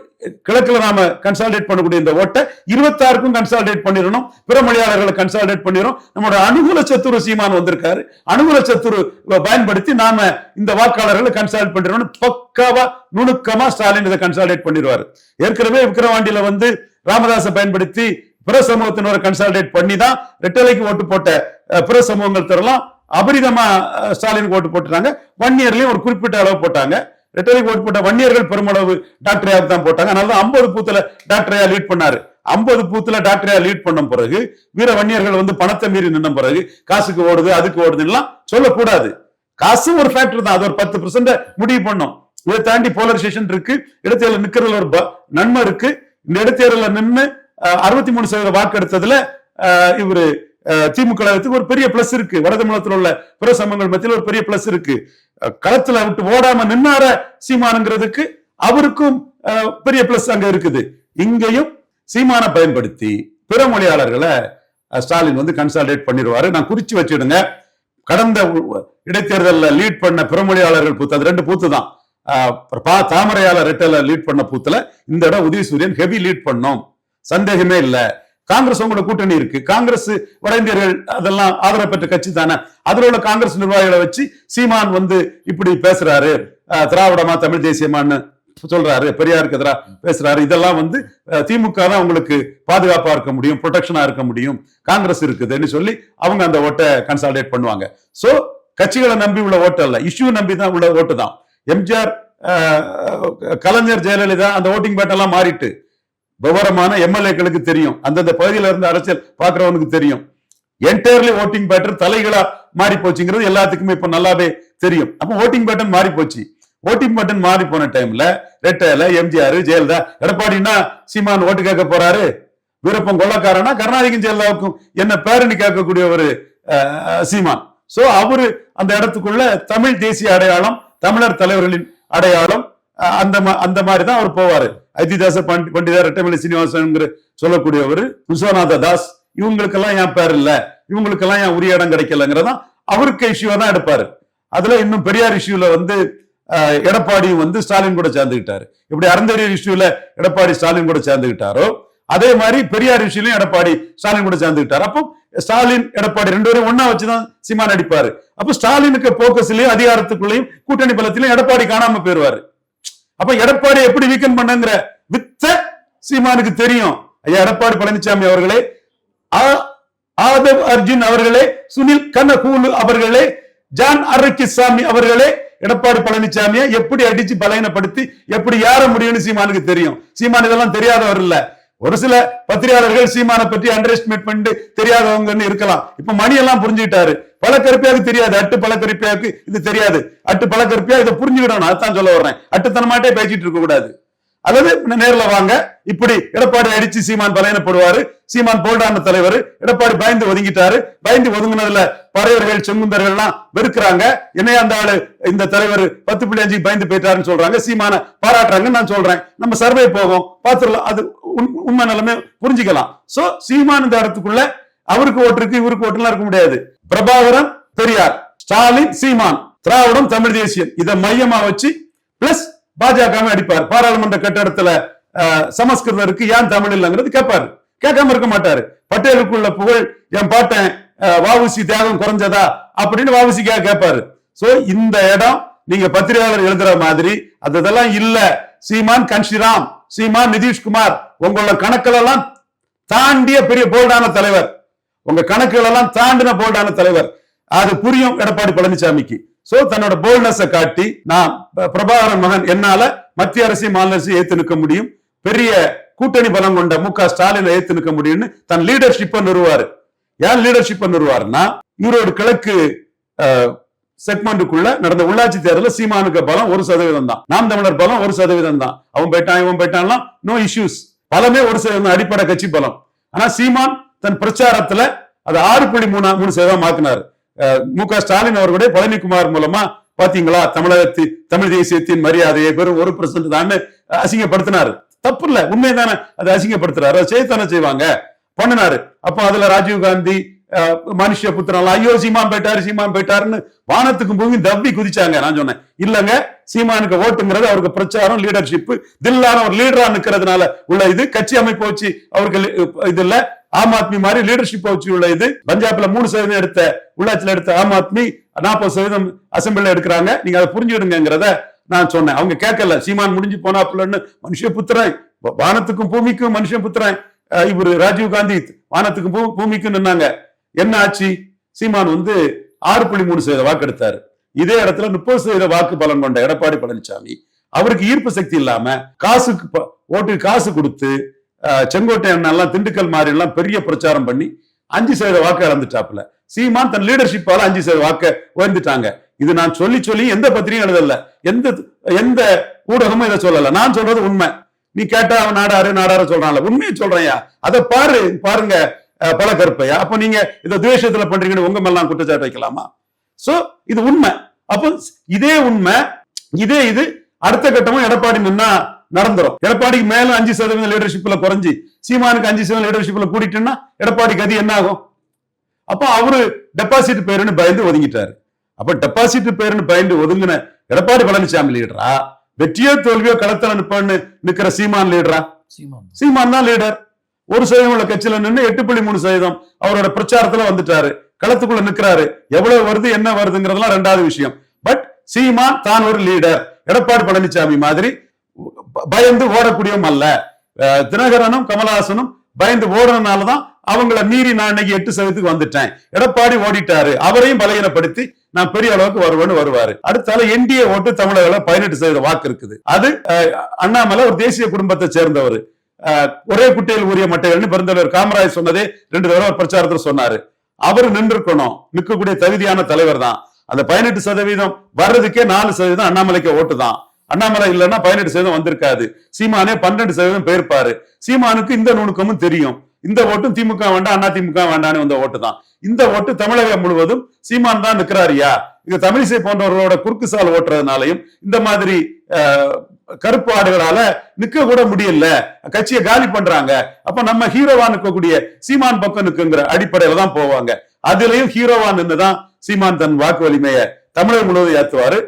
கிழக்குல நாம கன்சால்டேட் பண்ணக்கூடிய இந்த ஓட்டை இருபத்தாறுக்கும் கன்சால்டேட் பண்ணிடணும். பிற மொழியாளர்களை கன்சால்டேட் பண்ணிடும் நம்மளோட அனுகூல சத்துரு சீமான் வந்திருக்காரு. அனுகூல சத்துரு பயன்படுத்தி நாம இந்த வாக்காளர்களை கன்சாலிட் பண்ணிடணும் பக்காவா நுணுக்கமா ஸ்டாலின் இதை கன்சால்டேட் பண்ணிடுவாரு. ஏற்கனவே விக்கிரவாண்டியில வந்து ராமதாஸை பயன்படுத்தி பிற சமூகத்தினரை கன்சால்டேட் பண்ணி தான் ரெட்டலைக்கு ஓட்டு போட்ட பிற சமூகங்கள் தரலாம் அபரிதமா ஸ்டாலின் ஸ்டாலினுக்கு ஓட்டு போட்டுட்டாங்க. ஒன் இயர்லயும் ஒரு குறிப்பிட்ட அளவு போட்டாங்க. ரெட்டரிக் ஓட்டு போட்ட வன்னியர்கள் பெருமளவு டாக்டரையாவுக்கு தான் போட்டாங்க. அதனால தான் ஐம்பது பூத்துல டாக்டரையா லீட் பண்ணாரு. ஐம்பது பூத்துல டாக்டரையா லீட் பண்ண பிறகு வீர வன்னியர்கள் வந்து பணத்தை மீறி நின்ன பிறகு காசுக்கு ஓடுது அதுக்கு ஓடுதுலாம் சொல்லக்கூடாது. காசும் ஒரு ஃபேக்டர் தான். அது ஒரு பத்து பர்சன்ட் முடிவு பண்ணும். இதை தாண்டி போலரைசேஷன் இருக்கு. இடைத்தேர்தல் நிக்கிறதுல ஒரு ப- நன்மை இருக்கு. இந்த இடைத்தேர்தல நின்று அறுபத்தி மூணு சதவீத வாக்கு எடுத்ததுல இவரு திமுக கழகத்துக்கு ஒரு பெரிய பிளஸ் இருக்கு. வடதமிழகத்தில் உள்ள பிற சமங்கள் மத்தியில் ஒரு பெரிய பிளஸ் இருக்கு. களத்துல விட்டு ஓடாம நின்னார சீமானுங்கிறதுக்கு அவருக்கும் பெரிய பிளஸ் அங்க இருக்குது. இங்கேயும் சீமான பயன்படுத்தி பிற மொழியாளர்களை ஸ்டாலின் வந்து கன்சால்டேட் பண்ணிடுவாரு நான் குறிச்சு வச்சிடுங்க. கடந்த இடைத்தேர்தலில் இடைத்தேர்தல்ல லீட் பண்ண பிறமொழியாளர்கள் பூத்து அது ரெண்டு பூத்து தான். ஆஹ் பா தாமரையாளர் ரெட்டல லீட் பண்ண பூத்துல இந்த இடம் உதயசூரியன் ஹெவி லீட் பண்ணோம். சந்தேகமே இல்லை. காங்கிரஸ் உங்களோட கூட்டணி இருக்கு. காங்கிரஸ் வட இந்தியர்கள் அதெல்லாம் ஆதரவு பெற்ற கட்சி தானே. அதுல உள்ள காங்கிரஸ் நிர்வாகிகளை வச்சு சீமான் வந்து இப்படி பேசுறாரு. திராவிடமா தமிழ் தேசியமான்னு சொல்றாரு. பெரியாருக்கு எதிராக பேசுறாரு. இதெல்லாம் வந்து திமுக தான் உங்களுக்கு பாதுகாப்பா இருக்க முடியும் ப்ரொடெக்ஷனா இருக்க முடியும். காங்கிரஸ் இருக்குதுன்னு சொல்லி அவங்க அந்த ஓட்டை கன்சால்டேட் பண்ணுவாங்க. சோ கட்சிகளை நம்பி உள்ள ஓட்டு அல்ல. இஷ்யூ நம்பி தான் உள்ள ஓட்டு தான். எம்ஜிஆர் கலைஞர் ஜெயலலிதா அந்த ஓட்டிங் பேட்டெல்லாம் மாறிட்டு விவரமான எம்எல்ஏக்களுக்கு தெரியும். அந்தந்த பகுதியில இருந்து அரசியல் பாக்குறவனுக்கு தெரியும். என்டையர்லி ஓட்டிங் பேட்டர் தலைகளா மாறி போச்சுங்கிறது எல்லாத்துக்குமே இப்ப நல்லாவே தெரியும். அப்ப ஓட்டிங் பேட்டர்ன் மாறி போச்சு. ஓட்டிங் பேட்டர்ன் மாறி போன டைம்ல ரெட்டையில எம்ஜிஆர் ஜெயலலிதா எடப்பாடினா சீமான் ஓட்டு கேட்க போறாரு. விருப்பம் கொள்ளக்காரனா கருணாநிதிக்கும் ஜெயலலிதாவுக்கும் என்ன பேரணி கேட்கக்கூடிய ஒரு சீமான். சோ அவரு அந்த இடத்துக்குள்ள தமிழ் தேசிய அடையாளம் தமிழர் தலைவர்களின் அடையாளம் அந்த அந்த மாதிரி தான் அவர் போவாரு. ஐதிதாச பண்டி பண்டிதர் ரெட்டமலை சீனிவாசன் சொல்லக்கூடியவர் விஸ்வநாத தாஸ். இவங்களுக்கெல்லாம் என் பேர் இல்ல. இவங்களுக்கெல்லாம் என் உரிய இடம் கிடைக்கலங்கிறதான் அவருக்கு இஷ்யூவா தான் எடுப்பாரு. அதுல இன்னும் பெரியார் இஷ்யூல வந்து எடப்பாடியும் வந்து ஸ்டாலின் கூட சேர்ந்துக்கிட்டாரு இப்படி அறந்தறியர் இஷ்யூல எடப்பாடி ஸ்டாலின் கூட சேர்ந்துக்கிட்டாரோ அதே மாதிரி பெரியார் இஷ்யூலையும் எடப்பாடி ஸ்டாலின் கூட சேர்ந்துக்கிட்டார் அப்போ ஸ்டாலின் எடப்பாடி ரெண்டு பேரும் ஒன்னா வச்சுதான் சீமான் அடிப்பாரு. அப்போ ஸ்டாலினுக்கு போக்கஸ்லயும் அதிகாரத்துக்குள்ளேயும் கூட்டணி பலத்திலையும் எடப்பாடி காணாம போயிருவாரு. அப்ப எடப்பாடி எப்படி வீக்கன் பண்ணுங்கிற வித்த சீமானுக்கு தெரியும். ஐயா எடப்பாடி பழனிசாமி அவர்களே ஆ- ஆதவ் அர்ஜுன் அவர்களே சுனில் கனகூலு அவர்களே ஜான் அரக்கிசாமி அவர்களே எடப்பாடி பழனிசாமியை எப்படி அடிச்சு பலகீனப்படுத்தி எப்படி யார முடியும்னு சீமானுக்கு தெரியும். சீமான் இதெல்லாம் தெரியாதவர் இல்ல. ஒரு சில பத்திரிகையாளர்கள் சீமானை பற்றி அண்டர் எஸ்டிமேட் பண்ணிட்டு தெரியாதவங்கன்னு இருக்கலாம். இப்ப மணி எல்லாம் புரிஞ்சுக்கிட்டாரு. பல தெரியாது. அட்டு பழக்கருப்பியாவுக்கு இது தெரியாது. அட்டு பழக்கருப்பியா இதை புரிஞ்சுக்கிடணும். அதான் சொல்ல வர்றேன். அட்டுத்தனமாட்டே பேசிட்டு இருக்க கூடாது. அல்லது நேர்ல வாங்க. இப்படி எடப்பாடி அடிச்சு சீமான் பலையனப்படுவாரு சீமான் போல்டான தலைவர். எடப்பாடி பயந்து ஒதுங்கிட்டாரு. பயந்து ஒதுங்கினதுல பறையர்கள் செங்குந்தர்கள் எல்லாம் வெறுக்கிறாங்க. என்னைய அந்த ஆளு? இந்த தலைவர் பத்து புள்ளி அஞ்சு பயந்து போயிட்டாருன்னு சொல்றாங்க. சீமான பாராட்டுறாங்கன்னு நான் சொல்றேன். நம்ம சர்வே போகும். பாத்துடலாம் அது உண்- உண்மை நிலைமை புரிஞ்சுக்கலாம். சோ சீமான் இந்த இடத்துக்குள்ள அவருக்கு ஓட்டு இருக்கு இவருக்கு ஓட்டுலாம் இருக்க முடியாது. பிரபாகரன் பெரியார் ஸ்டாலின் சீமான் திராவிடம் தமிழ் தேசியம் இதை மையமா வச்சு பிளஸ் பாஜக அடிப்பார். பாராளுமன்ற கட்டடத்துல அஹ், சமஸ்கிருதம் இருக்கு ஏன் தமிழ் இல்லைங்கிறது கேட்பாரு. கேட்காம இருக்க மாட்டாரு. பட்டேலுக்குள்ள புகழ் என் பாட்டன் வாவுசி தியாகம் குறைஞ்சதா? அப்படின்னு வாவுசிக்காக கேட்பாரு. சோ இந்த இடம் நீங்க பத்திரிகையாளர் எழுதுற மாதிரி அது இதெல்லாம் இல்ல. சீமான் கன்ஷிராம் சீமான் நிதிஷ்குமார் உங்களோட கணக்குல எல்லாம் தாண்டிய பெரிய போல்டான தலைவர். உங்க கணக்குகள் எல்லாம் தாண்டின போல்டான தலைவர். அது புரியும் எடப்பாடி பழனிசாமிக்கு. சோ தன்னோட போல்ட்னஸை காட்டி நான் பிரபாகரன் மகன் என்னால மத்திய அரசு மாநில அரசு ஏத்து நிற்க முடியும். பெரிய கூட்டணி பலம் கொண்ட மு க. ஸ்டாலினை ஏத்து நிற்க முடியும்னு தன் லீடர்ஷிப்பை நிறுவாரு. ஏன் லீடர்ஷிப்பை நிறுவாருன்னா ஈரோடு கிழக்கு செக்மெண்ட்டுக்குள்ள நடந்த உள்ளாட்சி தேர்தலில் சீமானுக்கு பலம் ஒரு சதவீதம் தான். நாம் தமிழர் பலம் ஒரு சதவீதம் தான். அவன் போயிட்டான் இவன் போயிட்டான்லாம் நோ இஷ்யூஸ் பலமே ஒரு சதவீதம் அடிப்படை கட்சி பலம். ஆனா சீமான் தன் பிரச்சாரத்துல அது ஆறு புள்ளி மூணு மூணு சதவீதம் மாத்தினாரு. மு க ஸ்டாலின் அவர்களுடைய பழனிக்குமார் மூலமா பாத்தீங்களா? தமிழகத்தி தமிழ் தேசியத்தின் மரியாதையை பெரும் ஒரு பர்சன்ட் தான் அசிங்கப்படுத்தினாரு. தப்பு இல்ல உண்மைதானே அதை அசிங்கப்படுத்துறாரு. அதை செய்யத்தானே செய்வாங்க? பண்ணினாரு. அப்போ அதுல ராஜீவ் காந்தி அஹ், மனுஷ புத்திரன் ஐயோ சீமான் போயிட்டாரு சீமான் போயிட்டாருன்னு வானத்துக்கும் பூமி தப்பி குதிச்சாங்க. நான் சொன்னேன். இல்லங்க சீமானுக்கு ஓட்டுங்கிறது அவருக்கு பிரச்சாரம் லீடர்ஷிப் தில்லான ஒரு லீடரா நிக்கிறதுனால உள்ள இது. கட்சி அமைப்பு வச்சு அவருக்கு இது இல்ல. ஆம் ஆத்மி மாதிரி லீடர்ஷிப் வச்சு உள்ள இது. பஞ்சாப்ல மூணு சதவீதம் எடுத்த உள்ளாட்சியில எடுத்த ஆம் ஆத்மி நாற்பது சதவீதம் அசம்பிளில எடுக்கிறாங்க. நீங்க அதை புரிஞ்சுடுங்கிறத நான் சொன்னேன். அவங்க கேட்கல. சீமான் முடிஞ்சு போனாப்புலன்னு மனுஷ புத்திரன். வானத்துக்கும் பூமிக்கும் மனுஷன் புத்திரன். இவர் இவரு ராஜீவ் காந்தி வானத்துக்கும் பூ- பூமிக்கும் நின்னாங்க. என்ன ஆச்சு? சீமான் வந்து ஆறு புள்ளி மூணு சதவீத வாக்கு எடுத்தாரு. இதே இடத்துல முப்பது சதவீத வாக்கு பலன் கொண்ட எடப்பாடி பழனிசாமி அவருக்கு ஈர்ப்பு சக்தி இல்லாம காசுக்கு ஓட்டு காசு கொடுத்து செங்கோட்டை அண்ணெல்லாம் திண்டுக்கல் மாதிரி எல்லாம் பெரிய பிரச்சாரம் பண்ணி அஞ்சு சதவீத வாக்கு இழந்துட்டாப்புல. சீமான் தன் லீடர்ஷிப்பால அஞ்சு சதவீத வாக்க உயர்ந்துட்டாங்க. இது நான் சொல்லி சொல்லி எந்த பத்திரிகையும் எழுதல. எந்த எந்த ஊடகமும் இதை சொல்லல. நான் சொல்றது உண்மை. நீ கேட்டா அவன் நாடாரு நாடாரு சொல்றான்ல. உண்மையை சொல்றேன்யா. அதை பாரு பாருங்க பல கருப்பையா அப்ப நீங்க இதை துவேஷத்துல பண்றீங்கன்னு உங்க மேலாம் குற்றச்சாட்டு வைக்கலாமா? சோ இது உண்மை. அப்போ இதே உண்மை இதே இது அடுத்த கட்டமும் எடப்பாடி நின்னா நடந்துரும். எடப்பாடிக்கு மேல அஞ்சு சதவீதம் லீடர்ஷிப்ல குறைஞ்சி சீமானுக்கு அஞ்சு சதவீதம் லீடர்ஷிப்ல கூட்டிட்டுன்னா எடப்பாடி கதி என்ன ஆகும்? அப்போ அவரு டெபாசிட் பேருன்னு பயந்து ஒதுங்கிட்டாரு. அப்ப டெபாசிட் பேருன்னு பயந்து ஒதுங்கின எடப்பாடி பழனிசாமி லீடரா வெற்றியோ தோல்வியோ களத்துல நிப்பான்னு நிக்கிற சீமான் லீடரா சீமான். சீமான் தான் லீடர் ஒரு சதவீதம் உள்ள கட்சியில நின்று எட்டு புள்ளி மூணு சதவீதம் அவரோட பிரச்சாரத்துல வந்துட்டாரு. களத்துக்குள்ள நிக்கிறாரு. எவ்வளவு வருது என்ன வருதுங்கிறதெல்லாம் ரெண்டாவது விஷயம். பட் சீமான் தான் ஒரு லீடர் எடப்பாடி பழனிசாமி மாதிரி பயந்து ஓடக்கூடியவன் அல்ல. அஹ் தினகரனும் கமலஹாசனும் பயந்து ஓடுறதுனாலதான் அவங்கள மீறி நான் இன்னைக்கு எட்டு சதவீதத்துக்கு வந்துட்டேன். எடப்பாடி ஓடிட்டாரு. அவரையும் பலகீனப்படுத்தி நான் பெரிய அளவுக்கு வருவேன்னு வருவாரு. அடுத்தால என்டிஏ ஓட்டு தமிழகத்துல பதினெட்டு சதவீத வாக்கு இருக்குது. அது அஹ், அண்ணாமலை ஒரு தேசிய குடும்பத்தை சேர்ந்தவர். ஒரே குட்டையில் உரிய மட்டைகள்னு பெருந்தலைவர் காமராஜ் சொன்னதே ரெண்டு தடவை பிரச்சாரத்தில் சொன்னாரு. அவர் நின்றுக்கணும். நிற்கக்கூடிய தகுதியான தலைவர் தான் அந்த பதினெட்டு சதவீதம் வர்றதுக்கே நாலு சதவீதம் அண்ணாமலைக்கு ஓட்டு தான் அண்ணாமலை இல்லைன்னா பதினெட்டு சதவீதம் வந்திருக்காது. சீமானே பன்னெண்டு சதவீதம் போயிருப்பாரு. சீமானுக்கு இந்த நுணுக்கமும் தெரியும். இந்த ஓட்டும் திமுக வேண்டாம் அண்ணா திமுக வேண்டாம்னு வந்த ஓட்டு தான். இந்த ஓட்டு தமிழகம் முழுவதும் சீமான் தான் நிக்கிறாரியா இது தமிழிசை போன்றவர்களோட குறுக்கு சால் ஓட்டுறதுனாலையும் இந்த மாதிரி கருப்பு ஆடுகளால நிக்க கூட முடியல. கட்சியை காலி பண்றாங்க. அப்ப நம்ம ஹீரோவா நிற்கக்கூடிய சீமான் பக்கம் நிற்குங்கிற அடிப்படையில தான் போவாங்க. அதுலயும் ஹீரோவா நின்னுதான் சீமான் தன் வாக்கு வலிமையை தமிழர் முழுவதும் ஏத்துவாரு.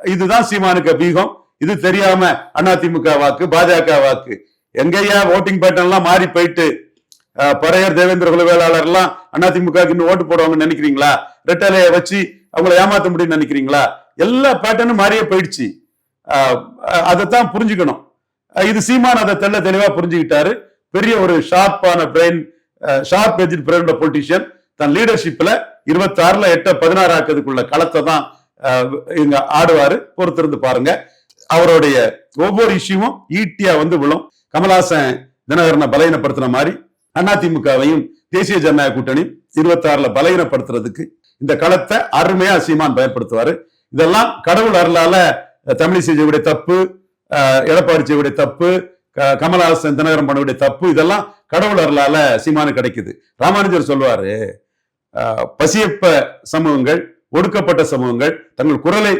இதுதான் சீமானுக்கு பீகம். இது தெரியாம அதிமுக வாக்கு பாஜக வாக்கு. எங்கய்யா ஓட்டிங் பேட்டர்ன் எல்லாம் மாறி போயிட்டு பறையர் தேவேந்திர குல வேளாளர் எல்லாம் அதிமுக இன்னும் ஓட்டு போடுவாங்கன்னு நினைக்கிறீங்களா? ரெட்டலைய வச்சு அவங்கள ஏமாத்த முடியும்னு நினைக்கிறீங்களா? எல்லா பேட்டர்னும் மாறியே போயிடுச்சு. அஹ், அதைத்தான் புரிஞ்சுக்கணும். இது சீமான் அதை தெள்ள தெளிவா புரிஞ்சுக்கிட்டாரு. பெரிய ஒரு ஷார்ப்பான brain sharp edged brain politician தன் லீடர்ஷிப்ல இருபத்தி ஆறுல எட்ட பதினாறு ஆக்கிறதுக்குள்ள களத்தை தான் இங்க ஆடுவாரு. பொறுத்திருந்து பாருங்க. அவருடைய ஒவ்வொரு இஷ்யூவும் ஈட்டியா வந்து விழும். கமலாசன் தினகரனை பலகீனப்படுத்தின மாதிரி அதிமுகவையும் தேசிய ஜனநாயக கூட்டணி இருபத்தி ஆறுல பலகீனப்படுத்துறதுக்கு இந்த களத்தை அருமையா சீமான் பயன்படுத்துவாரு. இதெல்லாம் கடவுள் அருளால தமிழிசை செய்யக்கூடிய தப்பு எடப்பாடி செய்யக்கூடிய தப்பு கமலஹாசன் தினகரன் பண்ணக்கூடிய தப்பு இதெல்லாம் கடவுள் அருளால சீமானு கிடைக்குது. ராமானுஜர் சொல்லுவாரு பசியப்ப சமூகங்கள் ஒடுக்கப்பட்ட சமூகங்கள் தங்கள் குரலை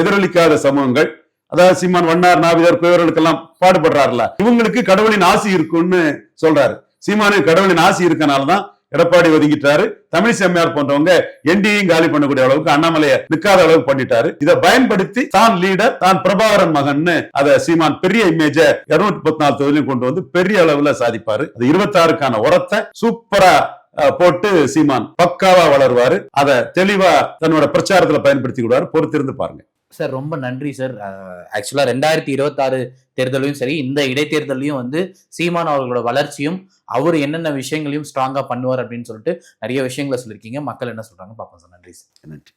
எதிரொலிக்காத சமூகங்கள் அதாவது சீமான் வண்ணார் நாவிதர் குயவர்களுக்கெல்லாம் பாடுபடுறாருல இவங்களுக்கு கடவுளின் ஆசி இருக்கும்னு சொல்றாரு. சீமானுக்கு கடவுளின் ஆசி இருக்கனாலதான் எடப்பாடி ஒதுங்கிட்டாரு. தமிழ் செம்மையார் போன்றவங்க என்டியும் காலி பண்ணக்கூடிய அளவுக்கு அண்ணாமலையை நிக்காத அளவுக்கு பண்ணிட்டாரு. இதை பயன்படுத்தி தான் லீடர் தான் பிரபாகரன் மகன்னு அத சீமான் பெரிய இமேஜ இருநூத்தி முப்பத்தி நாலு தொகுதியிலும் கொண்டு வந்து பெரிய அளவுல சாதிப்பாரு. அது இருபத்தாறுக்கான உரத்தை சூப்பரா போட்டு சீமான் பக்காவா வளருவாரு. அதை தெளிவா தன்னோட பிரச்சாரத்துல பயன்படுத்திக்கிடுவாரு பொறுத்திருந்து பாருங்க. சார் ரொம்ப நன்றி சார். ஆக்சுவலா ரெண்டாயிரத்தி இருபத்தாறு தேர்தலையும் சரி இந்த இடைத்தேர்தலையும் வந்து சீமான் அவர்களோட வளர்ச்சியும் அவர் என்னென்ன விஷயங்களையும் ஸ்ட்ராங்கா பண்ணுவார் அப்படின்னு சொல்லிட்டு நிறைய விஷயங்களை சொல்லியிருக்கீங்க. மக்கள் என்ன சொல்றாங்க பார்ப்போம் சார். நன்றி சார். நன்றி.